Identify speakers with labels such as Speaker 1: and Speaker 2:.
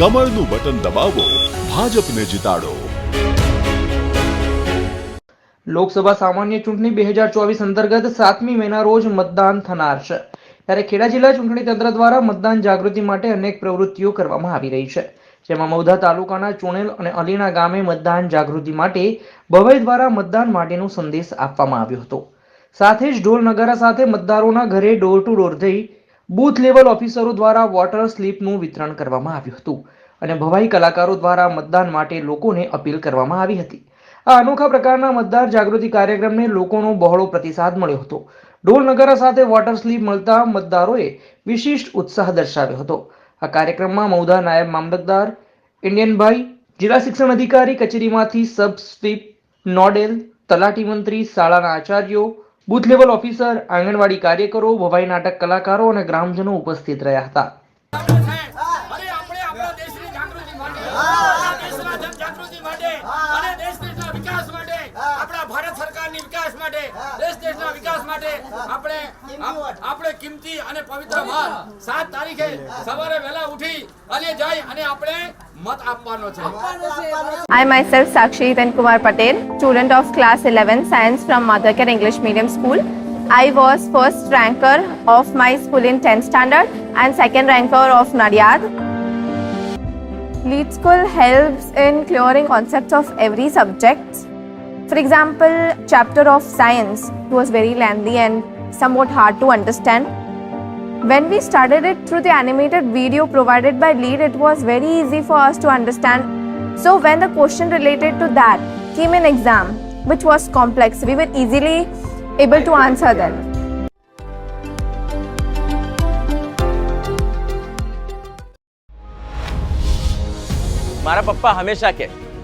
Speaker 1: કમળનું button દબાવો, ભાજપને જીતાડો.
Speaker 2: લોકસભા સામાન્ય ચૂંટણી બે હજાર ચોવીસ અંતર્ગત સાતમી મેના રોજ મતદાન થનાર છે. ત્યારે ખેડા જિલ્લા ચૂંટણી તંત્ર દ્વારા મતદાન જાગૃતિ માટે અનેક પ્રવૃત્તિઓ કરવામાં આવી રહી છે. જેમાં મૌધા તાલુકાના ચુણેલ અને અલીણા ગામે મતદાન જાગૃતિ માટે ભવાઈ દ્વારા મતદાન માટેનો સંદેશ આપવામાં આવ્યો હતો. સાથે જ ઢોલ નગારા સાથે મતદારોના ઘરે ડોર ટુ ડોર જઈ બૂથ લેવલ ઓફિસરો દ્વારા વોટર સ્લીપનું વિતરણ કરવામાં આવ્યું હતું અને ભવાઈ કલાકારો દ્વારા મતદાન માટે લોકોને અપીલ કરવામાં આવી હતી. આ અનોખા પ્રકારના મતદાર જાગૃતિ કાર્યક્રમને લોકોનો બહોળો પ્રતિસાદ મળ્યો હતો. ઢોલ નગારા સાથે વોટર સ્લીપ મળતા મતદારોએ વિશિષ્ટ ઉત્સાહ દર્શાવ્યો હતો. આ કાર્યક્રમમાં મૌધા નાયબ મામલતદાર, ઇન્ડિયનભાઈ, જિલ્લા શિક્ષણ અધિકારી કચેરીમાંથી સબ સ્વીપ, નોડેલ, તલાટી મંત્રી, શાળાના આચાર્યો બુથ લેવલ ઓફિસર આંગણવાડી કાર્યકરો ભવાઈ નાટક કલાકારો અને ગ્રામજનો ઉપસ્થિત રહ્યા હતા.
Speaker 3: ભારત સરકારની વિકાસ માટે દેશ દેશના વિકાસ માટે આપણે આપ- આપણે કિંમતી અને પવિત્ર મત સાત તારીખે સવારે વહેલા ઉઠી અને જઈ અને આપણે મત આપવાનો છે
Speaker 4: I myself Sakshi Hitan Kumar Patel, student of class 11 science from Mothercare English Medium School. I was first ranker of my school in 10th standard and second ranker of Nadiad. Lead School helps in clearing concepts of every subject. For example, chapter of science was very lengthy and somewhat hard to understand. When we started it through the animated video provided by Lead, it was very easy for us to understand. So when the question related to that came in exam, which was complex, we were easily able to answer them.
Speaker 5: મારા પપ્પા હંમેશા કહે